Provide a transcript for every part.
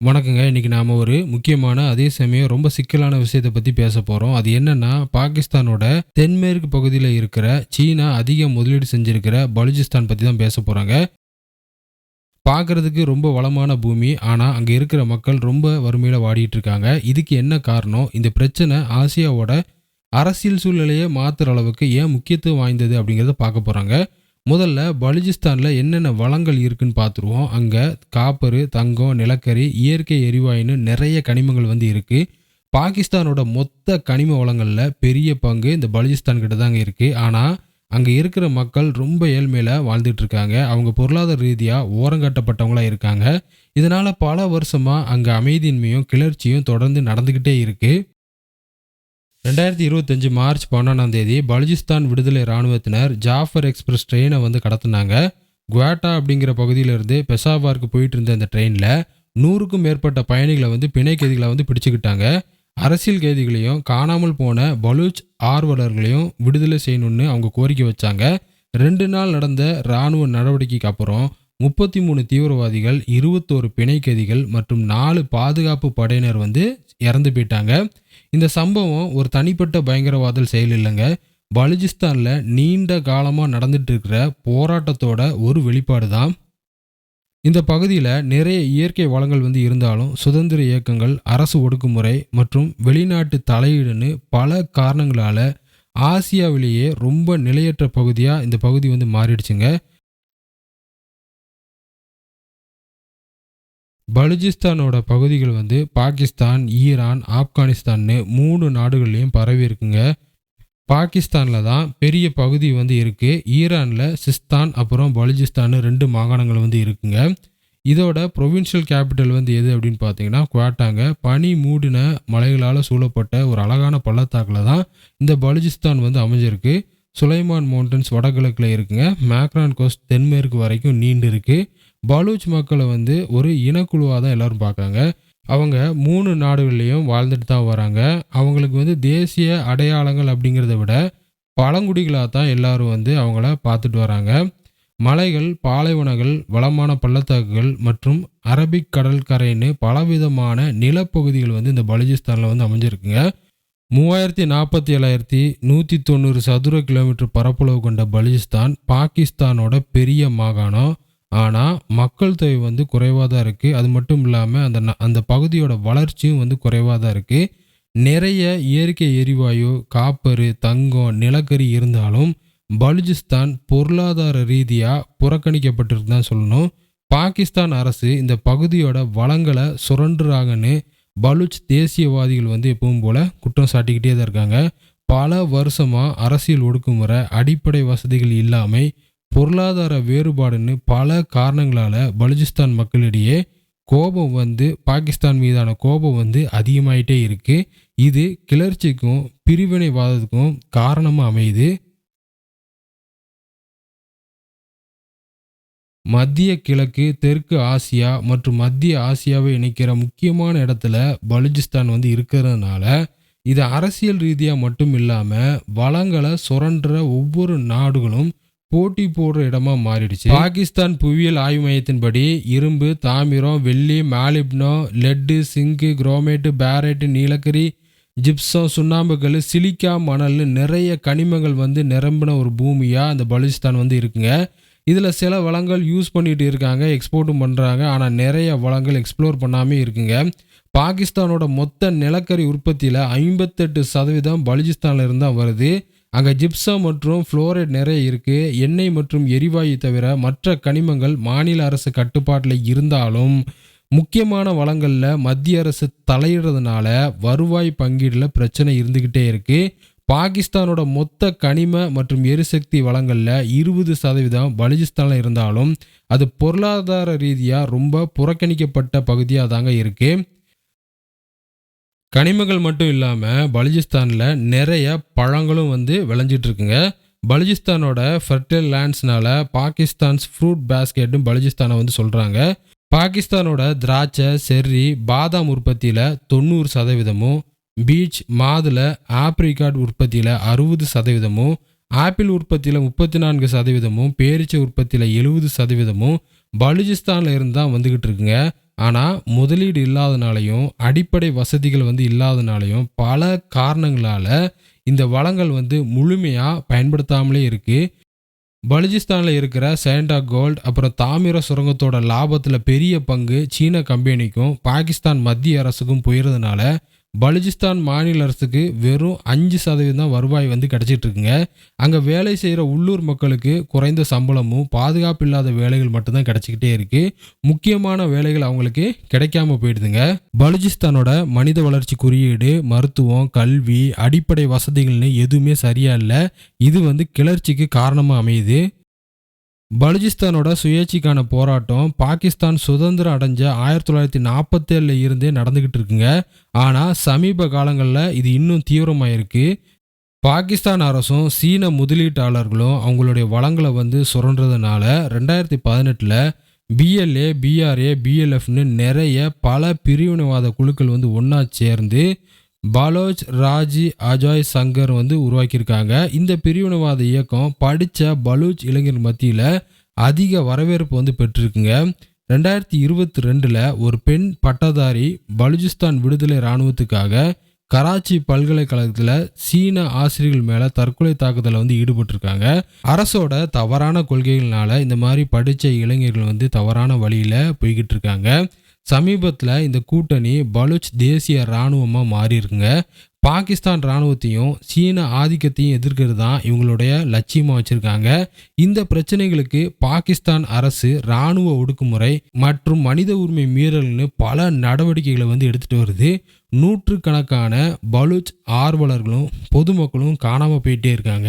வணக்கங்க. இன்றைக்கி நாம் ஒரு முக்கியமான அதே சமயம் ரொம்ப சிக்கலான விஷயத்தை பற்றி பேச போகிறோம் அது என்னென்னா பாகிஸ்தானோட தென்மேற்கு பகுதியில் இருக்கிற சீனா அதிக முதலீடு செஞ்சுருக்கிற பலுஜிஸ்தான் பற்றி தான் பேச போகிறாங்க பார்க்கறதுக்கு ரொம்ப வளமான பூமி. ஆனால் அங்கே இருக்கிற மக்கள் ரொம்ப வறுமையில் வாடிட்டு இருக்காங்க. இதுக்கு என்ன காரணம்? இந்த பிரச்சனை ஆசியாவோட அரசியல் சூழ்நிலையை மாற்றுற அளவுக்கு ஏன் முக்கியத்துவம் வாய்ந்தது அப்படிங்கிறத பார்க்க போகிறாங்க முதல்ல பலுஜிஸ்தானில் என்னென்ன வளங்கள் இருக்குன்னு பார்த்துருவோம். அங்கே காப்பரு தங்கம் நிலக்கரி இயற்கை எரிவாயுன்னு நிறைய கனிமங்கள் வந்து இருக்குது பாகிஸ்தானோட மொத்த கனிம வளங்களில் பெரிய பங்கு இந்த பலுஜிஸ்தான் கிட்ட தாங்க இருக்குது ஆனால் அங்கே இருக்கிற மக்கள் ரொம்ப ஏழ்மையில் வாழ்ந்துட்டு இருக்காங்க. அவங்க பொருளாதார ரீதியாக ஓரங்கட்டப்பட்டவங்களா இருக்காங்க. இதனால் பல வருஷமாக அங்கே அமைதியின்மையும் கிளர்ச்சியும் தொடர்ந்து நடந்துக்கிட்டே இருக்குது ரெண்டாயிரத்தி இருபத்தஞ்சு மார்ச் பன்னெண்டாம் தேதி பலுஜிஸ்தான் விடுதலை இராணுவத்தினர் ஜாஃபர் எக்ஸ்பிரஸ் ட்ரெயினை வந்து கடத்தினாங்க. குவாட்டா அப்படிங்கிற பகுதியிலிருந்து பெசாவார்க்கு போயிட்டு இருந்த அந்த ட்ரெயினில் நூறுக்கும் மேற்பட்ட பயணிகளை வந்து பிணை கைதிகளை வந்து பிடிச்சுக்கிட்டாங்க. அரசியல் கைதிகளையும் காணாமல் போன பலூச் ஆர்வலர்களையும் விடுதலை செய்யணும்னு அவங்க கோரிக்கை வச்சாங்க. ரெண்டு நாள் நடந்த இராணுவ நடவடிக்கைக்கு அப்புறம் முப்பத்தி மூணு தீவிரவாதிகள் இருபத்தோரு பிணை கைதிகள் மற்றும் நாலு பாதுகாப்பு படையினர் வந்து இறந்து போயிட்டாங்க. இந்த சம்பவம் ஒரு தனிப்பட்ட பயங்கரவாதல் செயல் இல்லைங்க. பலுஜிஸ்தானில் நீண்ட காலமாக நடந்துட்டு இருக்கிற போராட்டத்தோட ஒரு வெளிப்பாடு தான். இந்த பகுதியில் நிறைய இயற்கை வளங்கள் வந்து இருந்தாலும் சுதந்திர இயக்கங்கள் அரசு ஒடுக்குமுறை மற்றும் வெளிநாட்டு தலையீடுன்னு பல காரணங்களால் ஆசியாவிலேயே ரொம்ப நிலையற்ற பகுதியாக இந்த பகுதி வந்து மாறிடுச்சுங்க. பலுஜிஸ்தானோட பகுதிகள் வந்து பாகிஸ்தான் ஈரான் ஆப்கானிஸ்தான்னு மூணு நாடுகள்லையும் பரவி இருக்குங்க. பாகிஸ்தானில் தான் பெரிய பகுதி வந்து இருக்குது ஈரானில் சிஸ்தான் அப்புறம் பலுச்சிஸ்தான் ரெண்டு மாகாணங்கள் வந்து இருக்குங்க. இதோட ப்ரொவின்ஷியல் கேபிட்டல் வந்து எது அப்படின்னு பார்த்தீங்கன்னா குவாட்டாங்க. பனி மூடின மலைகளால் சூழப்பட்ட ஒரு அழகான பள்ளத்தாக்கில் தான் இந்த பலுஜிஸ்தான் வந்து அமைஞ்சிருக்கு. சுலைமான் மவுண்டன்ஸ் வடகிழக்கில் இருக்குங்க. மேக்ரான் கோஸ்ட் தென்மேற்கு வரைக்கும் நீண்டு இருக்குது பலூச் மக்களை வந்து ஒரு இனக்குழுவாக தான் எல்லோரும் பார்க்காங்க. அவங்க மூணு நாடுகள்லேயும் வாழ்ந்துட்டு தான் வராங்க. அவங்களுக்கு வந்து தேசிய அடையாளங்கள் அப்படிங்கிறத விட பழங்குடிகளாக தான் எல்லாரும் வந்து அவங்கள பார்த்துட்டு வராங்க. மலைகள் பாலைவனங்கள் வளமான பள்ளத்தாக்குகள் மற்றும் அரபிக் கடற்கரைன்னு பலவிதமான நிலப்பகுதிகள் வந்து இந்த பலுஜிஸ்தானில் வந்து அமைஞ்சிருக்குங்க. மூவாயிரத்தி நாற்பத்தி ஏழாயிரத்தி நூற்றி தொண்ணூறு சதுர கிலோமீட்டர் பரப்பளவு கொண்ட பலுஜிஸ்தான் பாகிஸ்தானோட பெரிய மாகாணம். ஆனால் மக்கள் தொகை வந்து குறைவாக தான் இருக்குது அது மட்டும் இல்லாமல் அந்த ந- அந்த பகுதியோட வளர்ச்சியும் வந்து குறைவாக தான் இருக்குது நிறைய இயற்கை எரிவாயு காப்பரு தங்கம் நிலக்கரி இருந்தாலும் பலுஜிஸ்தான் பொருளாதார ரீதியாக புறக்கணிக்கப்பட்டிருக்கு தான் சொல்லணும். பாகிஸ்தான் அரசு இந்த பகுதியோட வளங்களை சுரண்டுறாங்கன்னு பலுச் தேசியவாதிகள் வந்து எப்பவும் போல் குற்றம் சாட்டிக்கிட்டே தான் இருக்காங்க. பல வருஷமாக அரசியல் ஒடுக்குமுறை அடிப்படை வசதிகள் இல்லாமை பொருளாதார வேறுபாடுன்னு பல காரணங்களால் பலுஜிஸ்தான் மக்களிடையே கோபம் வந்து பாகிஸ்தான் மீதான கோபம் வந்து அதிகமாயிட்டே இருக்கு. இது கிளர்ச்சிக்கும் பிரிவினைவாதத்துக்கும் காரணமாக அமையுது. மத்திய கிழக்கு தெற்கு ஆசியா மற்றும் மத்திய ஆசியாவை இணைக்கிற முக்கியமான இடத்துல பலுஜிஸ்தான் வந்து இருக்கிறதுனால இது அரசியல் ரீதியாக மட்டும் இல்லாமல் வளங்களை சுரண்டுற ஒவ்வொரு நாடுகளும் போட்டி போடுற இடமா மாறிடுச்சு. பாகிஸ்தான் புவியியல் ஆய்வு மையத்தின்படி இரும்பு தாமிரம் வெள்ளி மாலிப்னோ லெட்டு சிங்கு குரோமேட்டு பேரேட்டு நீலக்கரி ஜிப்சம் சுண்ணாம்புக்கல் சிலிக்கா மணல்னு நிறைய கனிமங்கள் வந்து நிரம்பின ஒரு பூமியாக அந்த பலுச்சிஸ்தான் வந்து இருக்குங்க. இதில் சில வளங்கள் யூஸ் பண்ணிட்டு இருக்காங்க எக்ஸ்போர்ட்டும் பண்ணுறாங்க ஆனால் நிறைய வளங்கள் எக்ஸ்ப்ளோர் பண்ணாமே இருக்குங்க. பாகிஸ்தானோட மொத்த நிலக்கரி உற்பத்தியில் ஐம்பத்தெட்டு சதவீதம் பலுச்சிஸ்தானில் இருந்தால் வருது. அங்கே ஜிப்சம் மற்றும் ஃப்ளோரைட் நிறைய இருக்குது எண்ணெய் மற்றும் எரிவாயு தவிர மற்ற கனிமங்கள் மாநில அரசு கட்டுப்பாட்டில் இருந்தாலும் முக்கியமான வளங்களில் மத்திய அரசு தலையிடுறதுனால வருவாய் பங்கீடில் பிரச்சனை இருந்துக்கிட்டே இருக்குது பாகிஸ்தானோட மொத்த கனிம மற்றும் எரிசக்தி வளங்களில் இருபது சதவீதம் பலுஜிஸ்தானில் இருந்தாலும் அது பொருளாதார ரீதியாக ரொம்ப புறக்கணிக்கப்பட்ட பகுதியாக தாங்க இருக்குது கனிமங்கள் மட்டும் இல்லாமல் பலுஜிஸ்தானில் நிறைய பழங்களும் வந்து விளைஞ்சிட்டு இருக்குங்க பலுச்சிஸ்தானோட ஃபெர்டைல் லேண்ட்ஸ்னால பாகிஸ்தான்ஸ் ஃப்ரூட் பேஸ்கெட்டும் பலுஜிஸ்தானை வந்து சொல்கிறாங்க பாகிஸ்தானோட திராட்சை செர்ரி பாதாம் உற்பத்தியில் தொண்ணூறு சதவீதமும் பீச் மாதுளை ஆப்ரிகாட் உற்பத்தியில் அறுபது சதவீதமும் ஆப்பிள் உற்பத்தியில் முப்பத்தி நான்கு சதவீதமும் பேரிச்சை உற்பத்தியில் எழுபது சதவீதமும் பலுஜிஸ்தானில் இருந்து தான் வந்துக்கிட்டு இருக்குங்க ஆனால் முதலீடு இல்லாதனாலையும் அடிப்படை வசதிகள் வந்து இல்லாதனாலையும் பல காரணங்களால் இந்த வளங்கள் வந்து முழுமையாக பயன்படுத்தாமலே இருக்குது பலுஜிஸ்தானில் இருக்கிற சேண்டா கோல்ட் அப்புறம் தாமிர சுரங்கத்தோட லாபத்தில் பெரிய பங்கு சீன கம்பெனிக்கும் பாகிஸ்தான் மத்திய அரசுக்கும் போயிருந்தனால பலுஜிஸ்தான் மாநில அரசுக்கு வெறும் அஞ்சு சதவீதம் தான் வருவாய் வந்து கிடைச்சிட்டு இருக்குங்க அங்கே வேலை செய்கிற உள்ளூர் மக்களுக்கு குறைந்த சம்பளமும் பாதுகாப்பு இல்லாத வேலைகள் மட்டும்தான் கிடைச்சிக்கிட்டே இருக்குது முக்கியமான வேலைகள் அவங்களுக்கு கிடைக்காம போயிடுதுங்க. பலுஜிஸ்தானோட மனித வளர்ச்சி குறியீடு மருத்துவம் கல்வி அடிப்படை வசதிகள்னு எதுவுமே சரியா இல்லை. இது வந்து கிளர்ச்சிக்கு காரணமாக அமையுது. பலுஜிஸ்தானோட சுயேட்சிக்கான போராட்டம் பாகிஸ்தான் சுதந்திரம் அடைஞ்ச ஆயிரத்தி தொள்ளாயிரத்தி நாற்பத்தேழில் இருந்தே நடந்துக்கிட்டு இருக்குங்க. ஆனால் சமீப காலங்களில் இது இன்னும் தீவிரமாயிருக்கு. பாகிஸ்தான் அரசும் சீன முதலீட்டாளர்களும் அவங்களுடைய வளங்களை வந்து சுரண்டதுனால ரெண்டாயிரத்தி பதினெட்டில் பிஎல்ஏ பிஆர்ஏ பிஎல்எஃப்னு நிறைய பல பிரிவினைவாத குழுக்கள் வந்து ஒன்றா சேர்ந்து பலோச் ராஜி அஜாய் சங்கர் வந்து உருவாக்கியிருக்காங்க. இந்த பிரிவினவாத இயக்கம் படித்த பலூச் இளைஞர் மத்தியில் அதிக வரவேற்பு வந்து பெற்றிருக்குங்க. ரெண்டாயிரத்தி இருபத்தி ரெண்டில் ஒரு பெண் பட்டதாரி பலுஜிஸ்தான் விடுதலை இராணுவத்துக்காக கராச்சி பல்கலைக்கழகத்தில் சீன ஆசிரியர்கள் மேலே தற்கொலை தாக்குதலில் வந்து ஈடுபட்டிருக்காங்க. அரசோட தவறான கொள்கைகள்னால இந்த மாதிரி படித்த இளைஞர்கள் வந்து தவறான வழியில் போய்கிட்டு இருக்காங்க. சமீபத்தில் இந்த கூட்டணி பலுச் தேசிய இராணுவமாக மாறியிருக்குங்க. பாகிஸ்தான் இராணுவத்தையும் சீன ஆதிக்கத்தையும் எதிர்க்கிறது தான் இவங்களுடைய லட்சியமாக வச்சுருக்காங்க. இந்த பிரச்சனைகளுக்கு பாகிஸ்தான் அரசு இராணுவ ஒடுக்குமுறை மற்றும் மனித உரிமை மீறல்னு பல நடவடிக்கைகளை வந்து எடுத்துகிட்டு வருது. நூற்றுக்கணக்கான பலுச் ஆர்வலர்களும் பொதுமக்களும் காணாமல் போயிட்டே இருக்காங்க.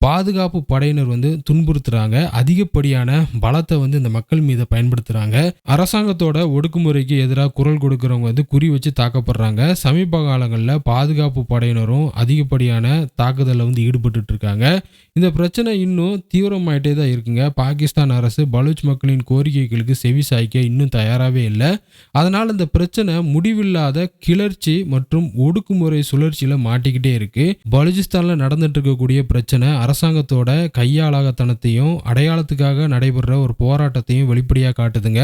பாதுகாப்பு படையினர் வந்து துன்புறுத்துறாங்க. அதிகப்படியான பலத்தை வந்து இந்த மக்கள் மீது பயன்படுத்துறாங்க. அரசாங்கத்தோட ஒடுக்குமுறைக்கு எதிராக குரல் கொடுக்கறவங்க வந்து குறி வச்சு தாக்கப்படுறாங்க. சமீப காலங்களில் பாதுகாப்பு படையினரும் அதிகப்படியான தாக்குதலில் வந்து ஈடுபட்டு இருக்காங்க இந்த பிரச்சனை இன்னும் தீவிரமாயிட்டே தான் இருக்குங்க. பாகிஸ்தான் அரசு பலூச் மக்களின் கோரிக்கைகளுக்கு செவி சாய்க்க இன்னும் தயாராகவே இல்லை. அதனால் இந்த பிரச்சனை முடிவில்லாத கிளர்ச்சி மற்றும் ஒடுக்குமுறை சுழற்சியில் மாட்டிக்கிட்டே இருக்கு. பலுஜிஸ்தானில் நடந்துட்டு இருக்கக்கூடிய பிரச்சனை அரசாங்கத்தோட கையாளாகத்தனத்தையும் அடையாளத்துக்காக நடைபெற ஒரு போராட்டத்தையும் வெளிப்படையாக காட்டுதுங்க.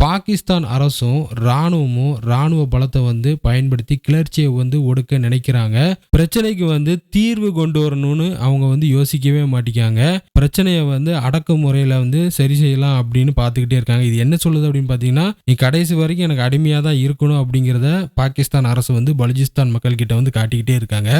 பாகிஸ்தான் அரசும் இராணுவமும் இராணுவ பலத்தை வந்து பயன்படுத்தி கிளர்ச்சியை வந்து ஒடுக்க நினைக்கிறாங்க. பிரச்சனைக்கு வந்து தீர்வு கொண்டு வரணும்னு அவங்க வந்து யோசிக்கவே மாட்டேங்காங்க பிரச்சனையை வந்து அடக்குமுறையில் வந்து சரி செய்யலாம் அப்படின்னு பார்த்துக்கிட்டே இருக்காங்க. இது என்ன சொல்லுது அப்படின்னு பார்த்தீங்கன்னா நீ கடைசி வரைக்கும் எனக்கு அடிமையாக தான் இருக்கணும் அப்படிங்கிறத பாகிஸ்தான் அரசு வந்து பலுஜிஸ்தான் மக்கள்கிட்ட வந்து காட்டிக்கிட்டே இருக்காங்க.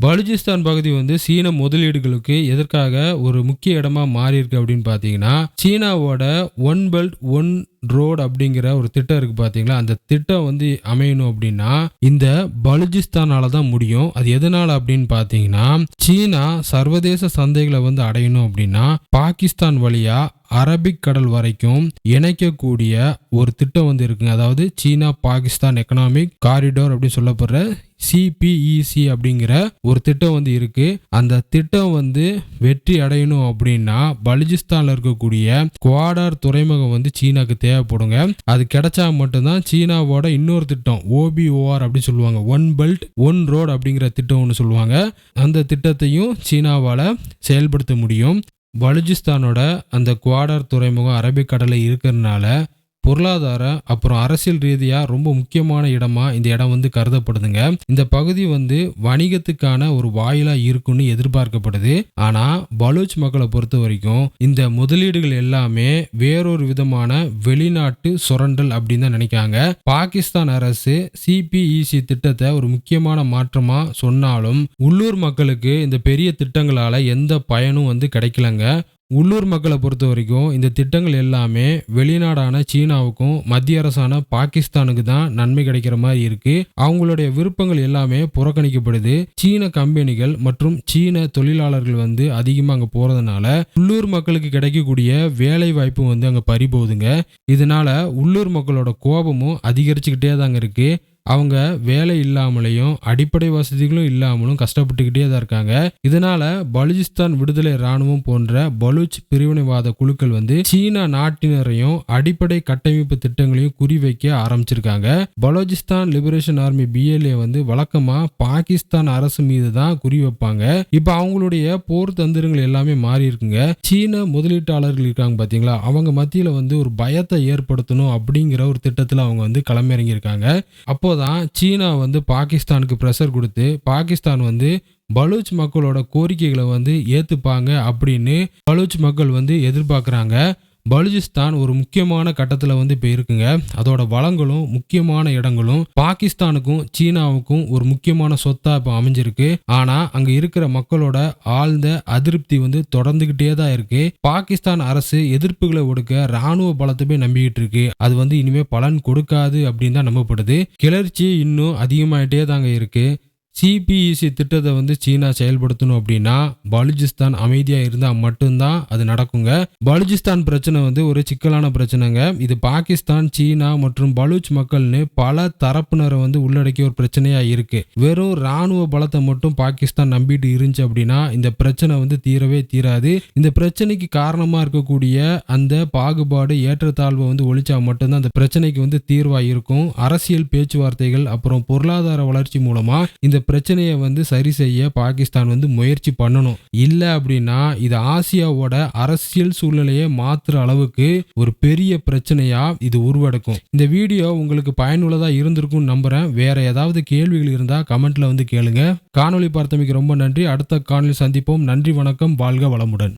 பலுஜிஸ்தான் பகுதி வந்து சீன முதலீடுகளுக்கு எதற்காக ஒரு முக்கிய இடமா மாறி இருக்கு அப்படின்னு பார்த்தீங்கன்னா சீனாவோட ஒன் பெல்ட் ஒன் ரோடு அப்படிங்கிற ஒரு திட்டம் இருக்குது பார்த்தீங்களா அந்த திட்டம் வந்து அமையணும் அப்படின்னா இந்த பலுஜிஸ்தானால தான் முடியும். அது எதனால் அப்படின்னு பார்த்தீங்கன்னா சீனா சர்வதேச சந்தைகளை வந்து அடையணும் அப்படின்னா பாகிஸ்தான் வழியாக அரபிக் கடல் வரைக்கும் இணைக்கக்கூடிய ஒரு திட்டம் வந்து இருக்குங்க. அதாவது சீனா பாகிஸ்தான் எக்கனாமிக் காரிடோர் அப்படின்னு சொல்லப்படுற சிபிஇசி அப்படிங்கிற ஒரு திட்டம் வந்து இருக்கு. அந்த திட்டம் வந்து வெற்றி அடையணும் அப்படின்னா பலுஜிஸ்தான்ல இருக்கக்கூடிய குவாடார் துறைமுகம் வந்து சீனாக்கு தேவைப்படுங்க. அது கிடைச்சா மட்டும்தான் சீனாவோட இன்னொரு திட்டம் ஓபிஓஆர் அப்படின்னு சொல்லுவாங்க. ஒன் பெல்ட் ஒன் ரோடு அப்படிங்கிற திட்டம் ஒன்று சொல்லுவாங்க. அந்த திட்டத்தையும் சீனாவால் செயல்படுத்த முடியும். பலுஜிஸ்தானோட அந்த குவாடர் துறைமுகம் அரபிக்கடலில் இருக்கிறதுனால பொருளாதார அப்புறம் அரசியல் ரீதியாக ரொம்ப முக்கியமான இடமா இந்த இடம் வந்து கருதப்படுதுங்க. இந்த பகுதி வந்து வணிகத்துக்கான ஒரு வாயிலாக இருக்குன்னு எதிர்பார்க்கப்படுது. ஆனால் பலூச் மக்களை பொறுத்த வரைக்கும் இந்த முதலீடுகள் எல்லாமே வேறொரு விதமான வெளிநாட்டு சுரண்டல் அப்படின்னு தான் நினைக்காங்க பாகிஸ்தான் அரசு சிபிஇசி திட்டத்தை ஒரு முக்கியமான மாற்றமா சொன்னாலும் உள்ளூர் மக்களுக்கு இந்த பெரிய திட்டங்களால எந்த பயனும் வந்து கிடைக்கலங்க. உள்ளூர் மக்களை பொறுத்த வரைக்கும் இந்த திட்டங்கள் எல்லாமே வெளிநாடான சீனாவுக்கும் மத்திய அரசான பாகிஸ்தானுக்கு தான் நன்மை கிடைக்கிற மாதிரி இருக்கு. அவங்களுடைய விருப்பங்கள் எல்லாமே புறக்கணிக்கப்படுது. சீன கம்பெனிகள் மற்றும் சீன தொழிலாளர்கள் வந்து அதிகமாக அங்கே போறதுனால உள்ளூர் மக்களுக்கு கிடைக்கக்கூடிய வேலை வாய்ப்பு வந்து அங்கே பறிபோகுதுங்க. இதனால உள்ளூர் மக்களோட கோபமும் அதிகரிச்சுக்கிட்டே தாங்க இருக்கு. அவங்க வேலை இல்லாமலையும் அடிப்படை வசதிகளும் இல்லாமலும் கஷ்டப்பட்டுக்கிட்டே தான் இருக்காங்க. இதனால பலுஜிஸ்தான் விடுதலை ராணுவம் போன்ற பலூச் பிரிவினைவாத குழுக்கள் வந்து சீனா நாட்டினரையும் அடிப்படை கட்டமைப்பு திட்டங்களையும் குறிவைக்க ஆரம்பிச்சிருக்காங்க. பலோஜிஸ்தான் லிபரேஷன் ஆர்மி பிஎல்ஏ வந்து வழக்கமா பாகிஸ்தான் அரசு மீது தான் குறி வைப்பாங்க இப்ப அவங்களுடைய போர் தந்திரங்கள் எல்லாமே மாறி இருக்குங்க. சீன முதலீட்டாளர்கள் இருக்காங்க பாத்தீங்களா? அவங்க மத்தியில வந்து ஒரு பயத்தை ஏற்படுத்தணும் அப்படிங்கிற ஒரு திட்டத்துல அவங்க வந்து களமிறங்கி இருக்காங்க தான் சீனா வந்து பாகிஸ்தானுக்கு ப்ரெஷர் கொடுத்து பாகிஸ்தான் வந்து பலூச் மக்களோட கோரிக்கைகளை வந்து ஏற்றுப்பாங்க அப்படின்னு பலூச் மக்கள் வந்து எதிர்பார்க்குறாங்க. பலுஜிஸ்தான் ஒரு முக்கியமான கட்டத்தில் வந்து இப்போ இருக்குங்க. அதோட வளங்களும் முக்கியமான இடங்களும் பாகிஸ்தானுக்கும் சீனாவுக்கும் ஒரு முக்கியமான சொத்தா இப்போ அமைஞ்சிருக்கு. ஆனால் அங்கே இருக்கிற மக்களோட ஆழ்ந்த அதிருப்தி வந்து தொடர்ந்துகிட்டே தான் இருக்கு. பாகிஸ்தான் அரசு எதிர்ப்புகளை ஒடுக்க ராணுவ பலத்தை நம்பிக்கிட்டு இருக்கு. அது வந்து இனிமே பலன் கொடுக்காது அப்படின்னு தான் நம்பப்படுது. கிளர்ச்சி இன்னும் அதிகமாயிட்டே தாங்க இருக்கு. சிபிஇசி திட்டத்தை வந்து சீனா செயல்படுத்தணும் அப்படின்னா பலுஜிஸ்தான் அமைதியாக இருந்தால் மட்டும்தான் அது நடக்குங்க. பலுஜிஸ்தான் பிரச்சனை வந்து ஒரு சிக்கலான பிரச்சனைங்க. இது பாகிஸ்தான் சீனா மற்றும் பலூச் மக்கள்னு பல தரப்பினரை வந்து உள்ளடக்கிய ஒரு பிரச்சனையாக இருக்கு. வெறும் ராணுவ பலத்தை மட்டும் பாகிஸ்தான் நம்பிட்டு இருந்துச்சு அப்படின்னா இந்த பிரச்சனை வந்து தீரவே தீராது. இந்த பிரச்சனைக்கு காரணமாக இருக்கக்கூடிய அந்த பாகுபாடு ஏற்றத்தாழ்வை வந்து ஒழிச்சா மட்டும்தான் அந்த பிரச்சனைக்கு வந்து தீர்வாக இருக்கும் அரசியல் பேச்சுவார்த்தைகள் அப்புறம் பொருளாதார வளர்ச்சி மூலமாக இந்த பிரச்சனையை வந்து சரி செய்ய பாகிஸ்தான் வந்து முயற்சி பண்ணணும். இல்லை அப்படின்னா இது ஆசியாவோட அரசியல் சூழ்நிலையை மாற்றுற அளவுக்கு ஒரு பெரிய பிரச்சனையா இது உருவெடுக்கும். இந்த வீடியோ உங்களுக்கு பயனுள்ளதாக இருந்திருக்கும் நம்புறேன். வேற ஏதாவது கேள்விகள் இருந்தால் கமெண்ட்ல வந்து கேளுங்க. காணொளி பார்த்தமைக்கு ரொம்ப நன்றி. அடுத்த காணொலி சந்திப்போம். நன்றி வணக்கம். வாழ்க வளமுடன்.